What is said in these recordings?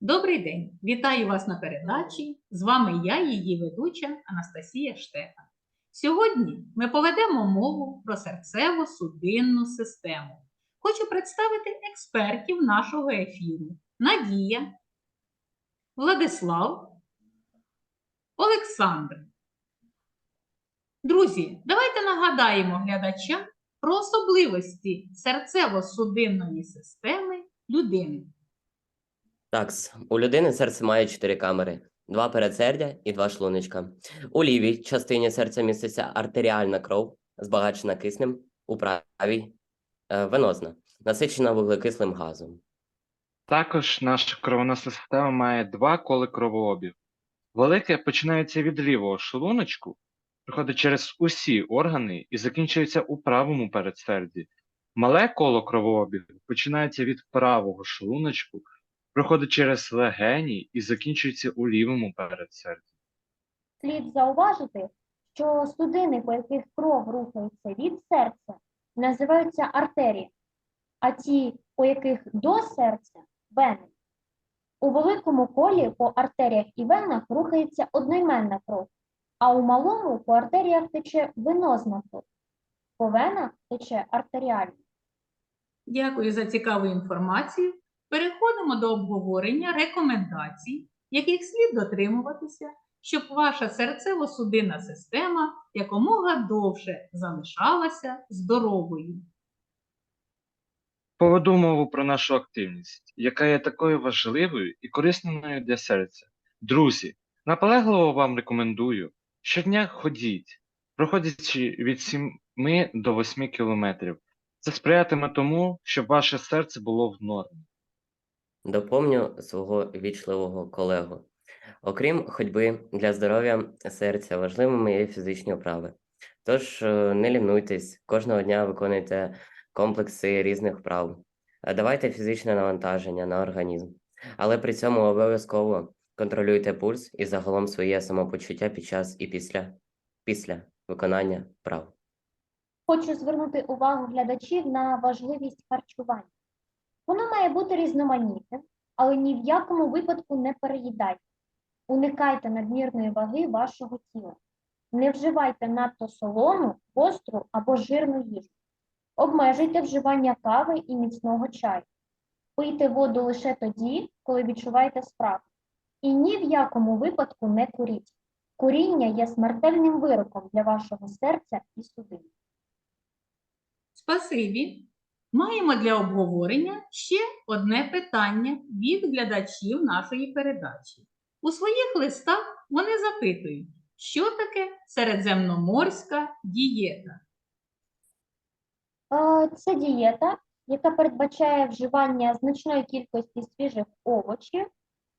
Добрий день! Вітаю вас на передачі. З вами я, її ведуча Анастасія Штефан. Сьогодні ми поведемо мову про серцево-судинну систему. Хочу представити експертів нашого ефіру: Надія, Владислав, Олександр. Друзі, давайте нагадаємо глядачам про особливості серцево-судинної системи людини. Так, у людини серце має чотири камери: два передсердя і два шлуночка. У лівій частині серця міститься артеріальна кров, збагачена киснем, у правій е, венозна, насичена вуглекислим газом. Також наша кровоносна система має два коли кровообігу. Велике починається від лівого шлуночку, проходить через усі органи і закінчується у правому передсерді. Мале коло кровообігу починається від правого шлуночку, проходить через легені і закінчується у лівому передсерді. Слід зауважити, що судини, по яких кров рухається від серця, називаються артерії, а ті, по яких до серця вени. У великому колі по артеріях і венах рухається одноіменна кров, а у малому по артеріях тече венозна кров, по венах тече артеріальна. Дякую за цікаву інформацію. Переходимо до обговорення рекомендацій, яких слід дотримуватися, щоб ваша серцево-судинна система якомога довше залишалася здоровою. Поведу мову про нашу активність, яка є такою важливою і корисною для серця. Друзі, наполегливо вам рекомендую щодня ходіть, проходячи від 7 до 8 кілометрів. Це сприятиме тому, щоб ваше серце було в нормі. Доповню свого вічливого колегу. Окрім ходьби для здоров'я серця, важливими є фізичні вправи. Тож е, не лінуйтесь, кожного дня виконуйте комплекси різних вправ. Е, Давайте фізичне навантаження на організм, але при цьому обов'язково контролюйте пульс і загалом своє самопочуття під час і після, після виконання вправ. Хочу звернути увагу глядачів на важливість харчування. Воно має бути різноманітним, але ні в якому випадку не переїдайте. Уникайте надмірної ваги вашого тіла. Не вживайте надто солону, гостру або жирну їжу. Обмежуйте вживання кави і міцного чаю. Пийте воду лише тоді, коли відчуваєте спрагу. І ні в якому випадку не куріть. Куріння є смертельним вироком для вашого серця і судин. Спасибі. Маємо для обговорення ще одне питання від глядачів нашої передачі. У своїх листах вони запитують, що таке середземноморська дієта. Е, Це дієта, яка передбачає вживання значної кількості свіжих овочів,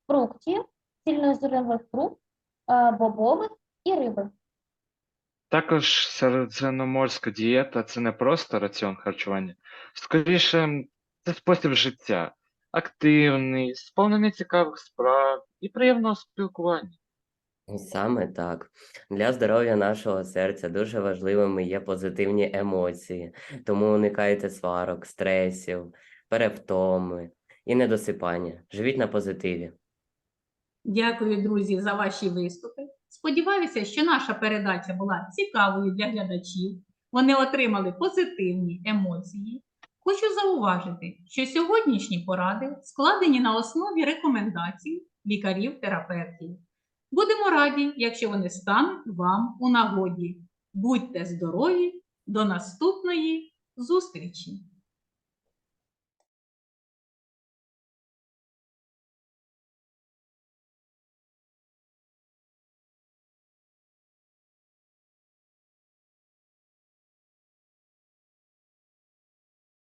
фруктів, цільнозернових круп, е, бобових і риби. Також середземноморська дієта це не просто раціон харчування, скоріше, це спосіб життя, активний, сповнений цікавих справ і приємного спілкування. Саме так. Для здоров'я нашого серця дуже важливими є позитивні емоції, тому уникайте сварок, стресів, перевтоми і недосипання. Живіть на позитиві. Дякую, друзі, за ваші виступи. Сподіваюся, що наша передача була цікавою для глядачів. Вони отримали позитивні емоції. Хочу зауважити, що сьогоднішні поради складені на основі рекомендацій лікарів-терапевтів. Будемо раді, якщо вони стануть вам у нагоді. Будьте здорові! До наступної зустрічі!